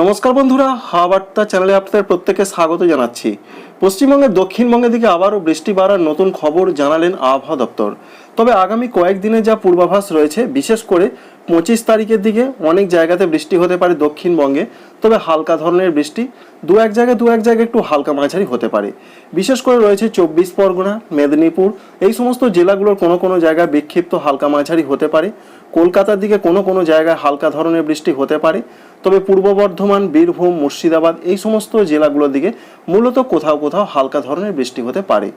নমস্কার বন্ধুরা, হাওয়া বার্তা চ্যানেলে আপনাদের প্রত্যেকে স্বাগত জানাচ্ছি। পশ্চিমবঙ্গের দক্ষিণবঙ্গের দিকে আবারও বৃষ্টি বাড়ার নতুন খবর জানালেন আবহাওয়া দপ্তর। তবে আগামী কয়েকদিনে যা পূর্বাভাস রয়েছে, বিশেষ করে পঁচিশ তারিখের দিকে অনেক জায়গাতে বৃষ্টি হতে পারে দক্ষিণবঙ্গে, তবে হালকা ধরনের বৃষ্টি দু এক জায়গায় দু এক জায়গায় একটু হালকা মাঝারি হতে পারে। বিশেষ করে রয়েছে চব্বিশ পরগনা, মেদিনীপুর, এই সমস্ত জেলাগুলোর কোনো কোনো জায়গায় বিক্ষিপ্ত হালকা মাঝারি হতে পারে। কলকাতার দিকে কোনো কোনো জায়গায় হালকা ধরনের বৃষ্টি হতে পারে। তবে পূর্ব বর্ধমান, বীরভূম, মুর্শিদাবাদ এই সমস্ত জেলাগুলোর দিকে মূলত কোথাও কোথাও হালকা ধরনের বৃষ্টি হতে পারে।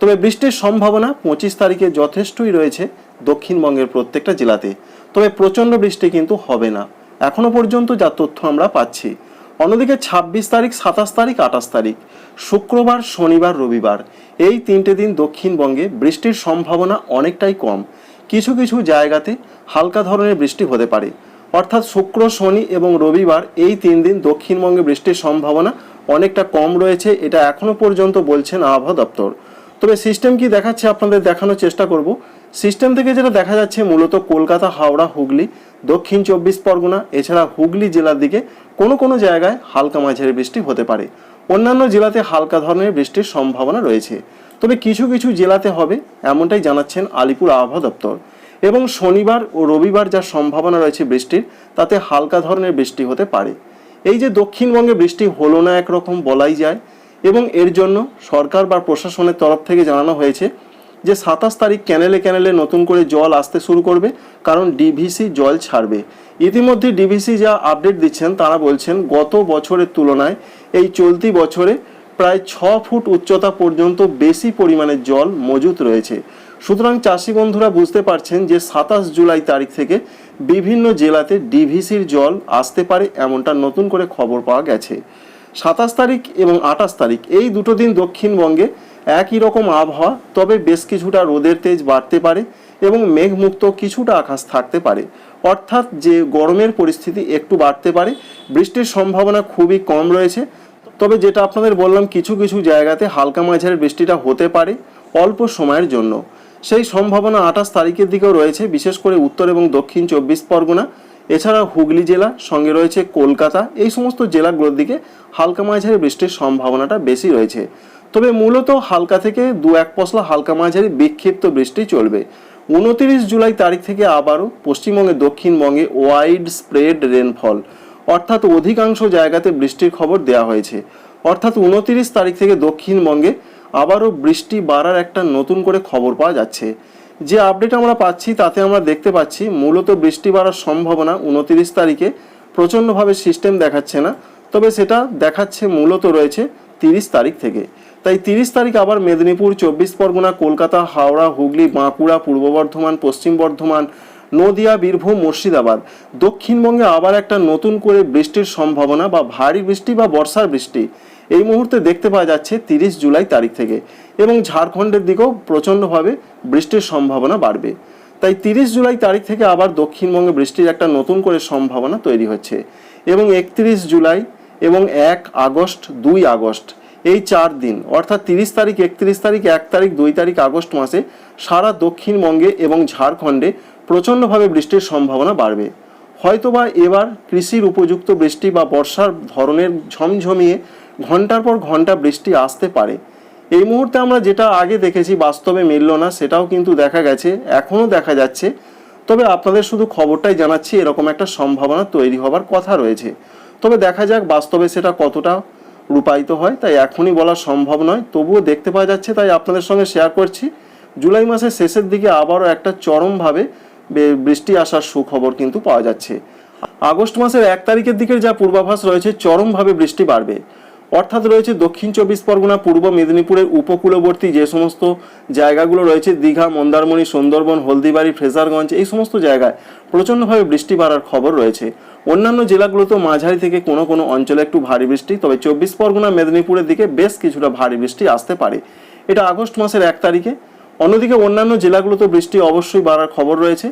তবে বৃষ্টির সম্ভাবনা পঁচিশ তারিখে যথেষ্টই রয়েছে দক্ষিণবঙ্গের প্রত্যেকটা জেলাতে। তবে প্রচণ্ড বৃষ্টি কিন্তু হবে না। এখনও পর্যন্ত যা তথ্য আমরা পাচ্ছি। অন্যদিকে ছাব্বিশ তারিখ, সাতাশ তারিখ, আঠাশ তারিখ, শুক্রবার, শনিবার, রবিবার এই তিনটে দিন দক্ষিণবঙ্গে বৃষ্টির সম্ভাবনা অনেকটাই কম। কিছু কিছু জায়গাতে হালকা ধরনের বৃষ্টি হতে পারে। অর্থাৎ শুক্র, শনি এবং রবিবার এই তিন দিন দক্ষিণবঙ্গে বৃষ্টির সম্ভাবনা অনেকটা কম রয়েছে, এটা এখনও পর্যন্ত বলছেন আবহাওয়া দপ্তর। তবে সিস্টেম কি দেখাচ্ছে আপনাদের দেখানোর চেষ্টা করব। সিস্টেম থেকে যেটা দেখা যাচ্ছে মূলত কলকাতা, হাওড়া, হুগলি, দক্ষিণ চব্বিশ পরগনা, এছাড়া হুগলি জেলার দিকে কোনো কোনো জায়গায় হালকা মাঝারি বৃষ্টি হতে পারে। অন্যান্য জেলাতে হালকা ধরনের বৃষ্টির সম্ভাবনা রয়েছে। তবে কিছু কিছু জেলাতে হবে, এমনটাই জানাচ্ছেন আলিপুর আবহাওয়া দপ্তর। এবং শনিবার ও রবিবার যা সম্ভাবনা রয়েছে বৃষ্টির, তাতে হালকা ধরনের বৃষ্টি হতে পারে। এই যে দক্ষিণবঙ্গে বৃষ্টি হলো না একরকম বলাই যায় এবং এর জন্য সরকার বা প্রশাসনের তরফ থেকে জানানো হয়েছে যে সাতাশ তারিখ ক্যানেলে ক্যানেলে নতুন করে জল আসতে শুরু করবে, কারণ ডিভিসি জল ছাড়বে। ইতিমধ্যে ডিভিসি যা আপডেট দিচ্ছেন, তারা বলছেন গত বছরের তুলনায় এই চলতি বছরে প্রায় ছ ফুট উচ্চতা পর্যন্ত বেশি পরিমাণে জল মজুত রয়েছে। সুতরাং চাষি বন্ধুরা বুঝতে পারছেন যে সাতাশ জুলাই তারিখ থেকে বিভিন্ন জেলাতে ডিভিসির জল আসতে পারে এমনটা নতুন করে খবর পাওয়া গেছে। সাতাশ তারিখ এবং আঠাশ তারিখ এই দুটো দিন দক্ষিণবঙ্গে একই রকম আবহাওয়া, তবে বেশ কিছুটা রোদের তেজ বাড়তে পারে এবং মেঘমুক্ত কিছুটা আকাশ থাকতে পারে। অর্থাৎ যে গরমের পরিস্থিতি একটু বাড়তে পারে, বৃষ্টির সম্ভাবনা খুবই কম রয়েছে। তবে যেটা আপনাদের বললাম, কিছু কিছু জায়গাতে হালকা মাঝারি বৃষ্টিটা হতে পারে অল্প সময়ের জন্য। সেই সম্ভাবনা আঠাশ তারিখের দিকেও রয়েছে, বিশেষ করে উত্তর এবং দক্ষিণ চব্বিশ পরগনা। এছাড়া হুগলি জেলা, সঙ্গে রয়েছে কলকাতা। এই সমস্ত জেলাগুলোর দিকে হালকা মাঝারি বৃষ্টির সম্ভাবনাটা বেশি রয়েছে। তবে মূলত হালকা থেকে দু এক পশলা হালকা মাঝারি বিক্ষিপ্ত বৃষ্টি চলবে। উনতিরিশ জুলাই তারিখ থেকে আবারও পশ্চিমবঙ্গে দক্ষিণবঙ্গে ওয়াইড স্প্রেড রেনফল, অর্থাৎ অধিকাংশ জায়গাতে বৃষ্টির খবর দেওয়া হয়েছে। অর্থাৎ উনতিরিশ তারিখ থেকে দক্ষিণবঙ্গে আবারও বৃষ্টি বাড়ার একটা নতুন করে খবর পাওয়া যাচ্ছে। যে আপডেট আমরা পাচ্ছি, তাতে আমরা দেখতে পাচ্ছি, মূলত বৃষ্টি বাড়ার সম্ভাবনা উনতিরিশ তারিখে প্রচণ্ডভাবে সিস্টেম দেখাচ্ছে না, তবে সেটা দেখাচ্ছে মূলত রয়েছে তিরিশ তারিখ থেকে। তাই তিরিশ তারিখ আবার মেদিনীপুর, চব্বিশ পরগনা, কলকাতা, হাওড়া, হুগলি, বাঁকুড়া, পূর্ব বর্ধমান, পশ্চিম বর্ধমান, নদিয়া, বীরভূম, মুর্শিদাবাদ, দক্ষিণবঙ্গে আবার একটা নতুন করে বৃষ্টির সম্ভাবনা বা ভারী বৃষ্টি বা বর্ষার বৃষ্টি। এই মুহূর্তে দেখতে পাওয়া যাচ্ছে তিরিশ জুলাই তারিখ থেকে এবং ঝাড়খণ্ডের দিকেও প্রচণ্ডভাবে বৃষ্টির সম্ভাবনা বাড়বে। তাই তিরিশ জুলাই তারিখ থেকে আবার দক্ষিণবঙ্গে বৃষ্টির একটা নতুন করে সম্ভাবনা তৈরি হচ্ছে এবং একত্রিশ জুলাই এবং এক আগস্ট, দুই আগস্ট এই চার দিন, অর্থাৎ তিরিশ তারিখ, একত্রিশ তারিখ, এক তারিখ, দুই তারিখ, আগস্ট মাসে সারা দক্ষিণবঙ্গে এবং ঝাড়খণ্ডে প্রচণ্ডভাবে বৃষ্টির সম্ভাবনা বাড়বে। হয়তোবা এবার কৃষির উপযুক্ত বৃষ্টি বা বর্ষার ধরনের ঝমঝমিয়ে ঘণ্টার পর ঘণ্টা বৃষ্টি আসতে পারে। এই মুহূর্তে আমরা যেটা আগে দেখেছি বাস্তবে মিলল না, সেটাও কিন্তু দেখা গেছে, এখনও দেখা যাচ্ছে। তবে আপনাদের শুধু খবরটাই জানাচ্ছি, এরকম একটা সম্ভাবনা তৈরি হবার কথা রয়েছে। তবে দেখা যাক বাস্তবে সেটা কতটা রূপায়িত হয়, তাই এখনই বলা সম্ভব নয়। তবুও দেখতে পাওয়া যাচ্ছে, তাই আপনাদের সঙ্গে শেয়ার করছি। জুলাই মাসের শেষের দিকে আবারও একটা চরমভাবে বৃষ্টি আসার সুখবর কিন্তু পাওয়া যাচ্ছে। আগস্ট মাসের এক তারিখের দিকের যা পূর্বাভাস রয়েছে, চরমভাবে বৃষ্টি বাড়বে। অর্থাৎ রয়েছে দক্ষিণ চব্বিশ পরগনা, পূর্ব মেদিনীপুরের উপকূলবর্তী যে সমস্ত জায়গাগুলো রয়েছে, দীঘা, মন্দারমণি, সুন্দরবন, হলদিবাড়ি, ফ্রেজারগঞ্জ, এই সমস্ত জায়গায় প্রচণ্ডভাবে বৃষ্টি বাড়ার খবর রয়েছে। অন্যান্য জেলাগুলোতেও মাঝারি থেকে কোনো কোনো অঞ্চলে একটু ভারী বৃষ্টি, তবে চব্বিশ পরগনা, মেদিনীপুরের দিকে বেশ কিছুটা ভারী বৃষ্টি আসতে পারে। এটা আগস্ট মাসের এক তারিখে। অন্যদিকে অন্যান্য জেলাগুলোতে বৃষ্টি অবশ্যই বাড়ার খবর রয়েছে।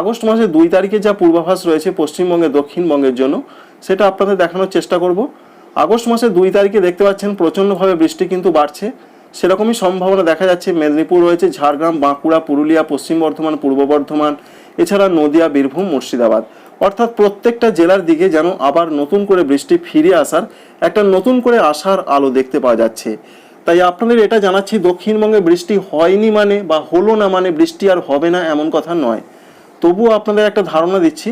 আগস্ট মাসের দুই তারিখে যা পূর্বাভাস রয়েছে পশ্চিমবঙ্গে, দক্ষিণবঙ্গের জন্য, সেটা আপনাদের দেখানোর চেষ্টা করব। আগস্ট মাসের দুই তারিখে দেখতে পাচ্ছেন প্রচণ্ডভাবে বৃষ্টি কিন্তু বাড়ছে। সেরকমই সম্ভাবনা দেখা যাচ্ছে, মেদিনীপুর রয়েছে, ঝাড়গ্রাম, বাঁকুড়া, পুরুলিয়া, পশ্চিম বর্ধমান, পূর্ব বর্ধমান, এছাড়া নদিয়া, বীরভূম, মুর্শিদাবাদ। অর্থাৎ প্রত্যেকটা জেলার দিকে যেন আবার নতুন করে বৃষ্টি ফিরে আসার একটা নতুন করে আসার আলো দেখতে পাওয়া যাচ্ছে। তাই আপনাদের এটা জানাচ্ছি, দক্ষিণবঙ্গে বৃষ্টি হয়নি মানে বা হলো না মানে বৃষ্টি আর হবে না এমন কথা নয়। তবুও আপনাদের একটা ধারণা দিচ্ছি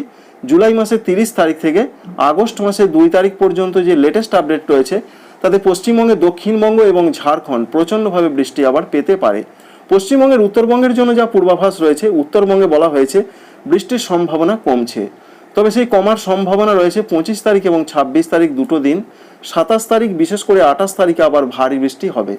জুলাই মাসের তিরিশ তারিখ থেকে আগস্ট মাসের দুই তারিখ পর্যন্ত যে লেটেস্ট আপডেট রয়েছে, তাতে পশ্চিমবঙ্গে দক্ষিণবঙ্গ এবং ঝাড়খণ্ড প্রচণ্ডভাবে বৃষ্টি আবার পেতে পারে। পশ্চিমবঙ্গের উত্তরবঙ্গের জন্য যা পূর্বাভাস রয়েছে, উত্তরবঙ্গে বলা হয়েছে বৃষ্টির সম্ভাবনা কমছে। তবে সেই কমার সম্ভাবনা রয়েছে পঁচিশ তারিখ এবং ছাব্বিশ তারিখ দুটো দিন। সাতাশ তারিখ, বিশেষ করে আঠাশ তারিখে আবার ভারী বৃষ্টি হবে।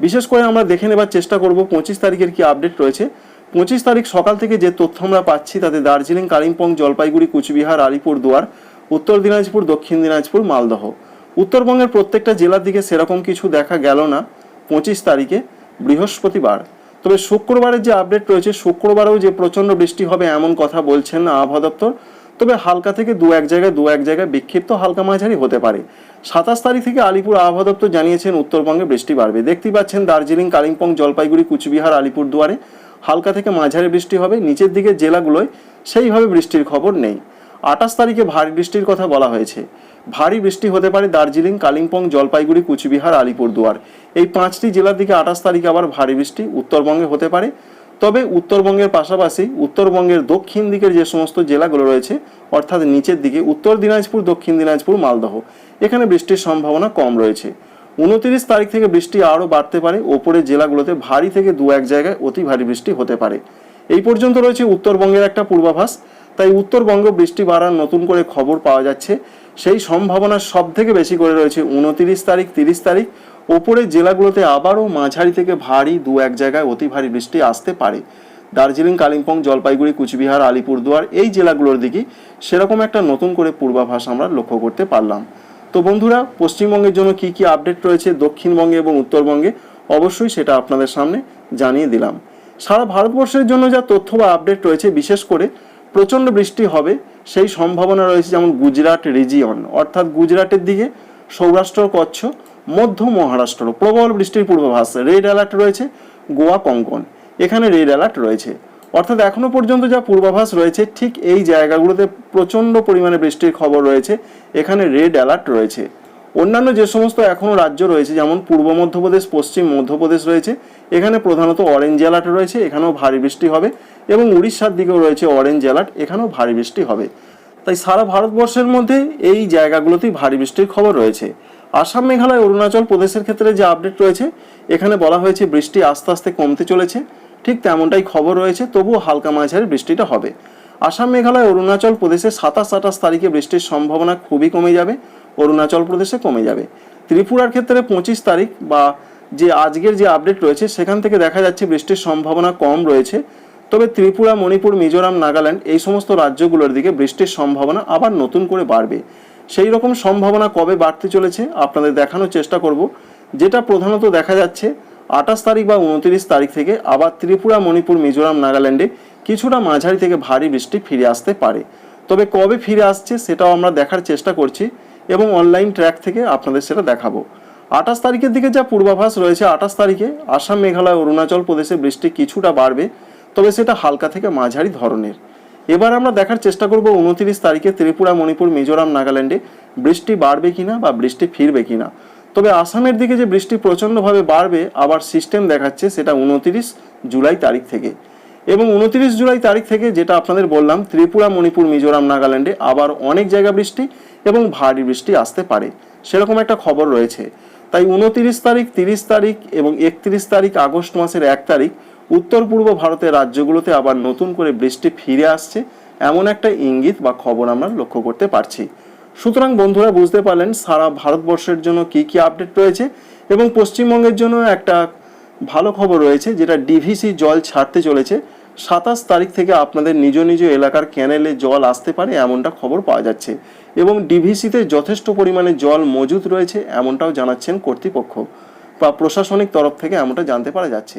বিশেষ করে আমরা দেখে নেবার চেষ্টা করব পঁচিশ তারিখের কি আপডেট রয়েছে। পঁচিশ তারিখ সকাল থেকে যে তথ্য আমরা পাচ্ছি তাতে দার্জিলিং, কালিম্পং, জলপাইগুড়ি, কুচবিহার, আলিপুর দুয়ার, উত্তর দিনাজপুর, দক্ষিণ দিনাজপুর, মালদহ। উত্তরবঙ্গের প্রত্যেকটা জেলার দিকে সেরকম কিছু দেখা গেল না পঁচিশ তারিখে, বৃহস্পতিবার। তবে শুক্রবারের যে আপডেট রয়েছে, শুক্রবারেও যে প্রচণ্ড বৃষ্টি হবে এমন কথা বলছেন আবহাওয়া দপ্তর তবে হালকা থেকে দু এক জায়গায় দু এক জায়গায় বিক্ষিপ্ত হালকা মাঝারি হতে পারে। সাতাশ তারিখ থেকে আলিপুর আবহাওয়া দপ্তর জানিয়েছেন, উত্তরবঙ্গে বৃষ্টি বাড়বে। দেখতে পাচ্ছেন দার্জিলিং, কালিম্পং, জলপাইগুড়ি, কুচবিহার, আলিপুরদুয়ারে হালকা থেকে মাঝারি বৃষ্টি হবে। নিচের দিকে জেলাগুলোয় সেইভাবে বৃষ্টির খবর নেই। আঠাশ তারিখে ভারী বৃষ্টির কথা বলা হয়েছে। ভারী বৃষ্টি হতে পারে দার্জিলিং, কালিম্পং, জলপাইগুড়ি, কুচবিহার, আলিপুরদুয়ার। এই পাঁচটি জেলার দিকে আঠাশ তারিখে আবার ভারী বৃষ্টি উত্তরবঙ্গে হতে পারে। তবে উত্তরবঙ্গের পাশাপাশি উত্তরবঙ্গের দক্ষিণ দিকের যে সমস্ত জেলাগুলো রয়েছে, অর্থাৎ নিচের দিকে উত্তর দিনাজপুর, দক্ষিণ দিনাজপুর, মালদহ, এখানে বৃষ্টির সম্ভাবনা কম রয়েছে। উনতিরিশ তারিখ থেকে বৃষ্টি আরও বাড়তে পারে, ওপরের জেলাগুলোতে ভারী থেকে দু এক জায়গায় অতি ভারী বৃষ্টি হতে পারে। এই পর্যন্ত রয়েছে উত্তরবঙ্গের একটা পূর্বাভাস, তাই উত্তরবঙ্গ বৃষ্টি বাড়ার নতুন করে খবর পাওয়া যাচ্ছে। সেই সম্ভাবনা সব থেকে বেশি করে রয়েছে উনতিরিশ তারিখ, তিরিশ তারিখ ওপরের জেলাগুলোতে আবারও মাঝারি থেকে ভারী দু এক জায়গায় অতি ভারী বৃষ্টি আসতে পারে। দার্জিলিং, কালিম্পং, জলপাইগুড়ি, কুচবিহার, আলিপুরদুয়ার এই জেলাগুলোর দিকে সেরকম একটা নতুন করে পূর্বাভাস আমরা লক্ষ্য করতে পারলাম। তো বন্ধুরা, পশ্চিমবঙ্গের জন্য কি কি আপডেট রয়েছে দক্ষিণবঙ্গে এবং উত্তরবঙ্গে? অবশ্যই সেটা আপনাদের সামনে জানিয়ে দিলাম। সারা ভারতবর্ষের জন্য যা তথ্য বা আপডেট রয়েছে, বিশেষ করে প্রচণ্ড বৃষ্টি হবে, সেই সম্ভাবনা রয়েছে যেমন গুজরাট রিজিয়ন অর্থাৎ গুজরাটের দিকে সৌরাষ্ট্র, কচ্ছ, মধ্য মহারাষ্ট্র, প্রবল বৃষ্টির পূর্বাভাস, রেড অ্যালার্ট রয়েছে, গোয়া, কঙ্কন। এখানে রেড অ্যালার্ট রয়েছে। অর্থাৎ এখনও পর্যন্ত যা পূর্বাভাস রয়েছে, ঠিক এই জায়গাগুলোতে প্রচণ্ড পরিমাণে বৃষ্টির খবর রয়েছে, এখানে রেড অ্যালার্ট রয়েছে। অন্যান্য যে সমস্ত এখনও রাজ্য রয়েছে, যেমন পূর্ব মধ্যপ্রদেশ, পশ্চিম মধ্যপ্রদেশ রয়েছে, এখানে প্রধানত অরেঞ্জ অ্যালার্ট রয়েছে, এখানেও ভারী বৃষ্টি হবে, এবং উড়িষ্যার দিকেও রয়েছে অরেঞ্জ অ্যালার্ট এখানেও ভারী বৃষ্টি হবে। তাই সারা ভারতবর্ষের মধ্যে এই জায়গাগুলোতেই ভারী বৃষ্টির খবর রয়েছে। আসাম, মেঘালয়, অরুণাচল প্রদেশের ক্ষেত্রে যে আপডেট রয়েছে, এখানে বলা হয়েছে বৃষ্টি আস্তে আস্তে কমতে চলেছে। ঠিক তেমনটাই খবর রয়েছে, তবুও হালকা মাঝারি বৃষ্টিটা হবে। আসাম, মেঘালয়, অরুণাচল প্রদেশে সাতাশ আঠাশ তারিখে বৃষ্টির সম্ভাবনা খুবই কমে যাবে, অরুণাচল প্রদেশে কমে যাবে। ত্রিপুরার ক্ষেত্রে পঁচিশ তারিখ বা যে আজকের যে আপডেট রয়েছে, সেখান থেকে দেখা যাচ্ছে বৃষ্টির সম্ভাবনা কম রয়েছে। তবে ত্রিপুরা, মণিপুর, মিজোরাম, নাগাল্যান্ড এই সমস্ত রাজ্যগুলোর দিকে বৃষ্টির সম্ভাবনা আবার নতুন করে বাড়বে। সেই রকম সম্ভাবনা কবে বাড়তে চলেছে আপনাদের দেখানোর চেষ্টা করব। যেটা প্রধানত দেখা যাচ্ছে, আঠাশ তারিখ বা উনত্রিশ তারিখ থেকে আবার ত্রিপুরা, মণিপুর, মিজোরাম, নাগাল্যান্ডে কিছুটা মাঝারি থেকে ভারী বৃষ্টি ফিরে আসতে পারে। তবে কবে ফিরে আসছে সেটাও আমরা দেখার চেষ্টা করছি এবং অনলাইন ট্র্যাক থেকে আপনাদের সেটা দেখাবো। আঠাশ তারিখের দিকে যা পূর্বাভাস রয়েছে, আঠাশ তারিখে আসাম, মেঘালয়, অরুণাচল প্রদেশে বৃষ্টি কিছুটা বাড়বে। তবে সেটা হালকা থেকে মাঝারি ধরনের। এবার আমরা দেখার চেষ্টা করব উনত্রিশ তারিখে ত্রিপুরা, মণিপুর, মিজোরাম, নাগাল্যান্ডে বৃষ্টি বাড়বে কিনা বা বৃষ্টি ফিরবে কিনা। তবে আসামের দিকে যে বৃষ্টি প্রচণ্ডভাবে বাড়বে, আবার সিস্টেম দেখাচ্ছে সেটা উনত্রিশ জুলাই তারিখ থেকে। এবং উনত্রিশ জুলাই তারিখ থেকে যেটা আপনাদের বললাম, ত্রিপুরা, মণিপুর, মিজোরাম, নাগাল্যান্ডে আবার অনেক জায়গা বৃষ্টি এবং ভারী বৃষ্টি আসতে পারে। সেরকম একটা খবর রয়েছে। তাই উনত্রিশ তারিখ, তিরিশ তারিখ এবং একত্রিশ তারিখ আগস্ট মাসের এক তারিখ উত্তর পূর্ব ভারতের রাজ্যগুলোতে আবার নতুন করে বৃষ্টি ফিরে আসছে, এমন একটা ইঙ্গিত বা খবর আমরা লক্ষ্য করতে পারছি। সুতরাং বন্ধুরা, বুঝতে পারলেন সারা ভারতবর্ষের জন্য কি কি আপডেট রয়েছে এবং পশ্চিমবঙ্গের জন্য একটা ভালো খবর রয়েছে, যেটা ডিভিসি জল ছাড়তে চলেছে। সাতাশ তারিখ থেকে আপনাদের নিজ নিজ এলাকার ক্যানেলে জল আসতে পারে, এমনটা খবর পাওয়া যাচ্ছে। এবং ডিভিসিতে যথেষ্ট পরিমাণে জল মজুদ রয়েছে, এমনটাও জানাচ্ছেন কর্তৃপক্ষ বা প্রশাসনিক তরফ থেকে এমনটা জানতে পারা যাচ্ছে।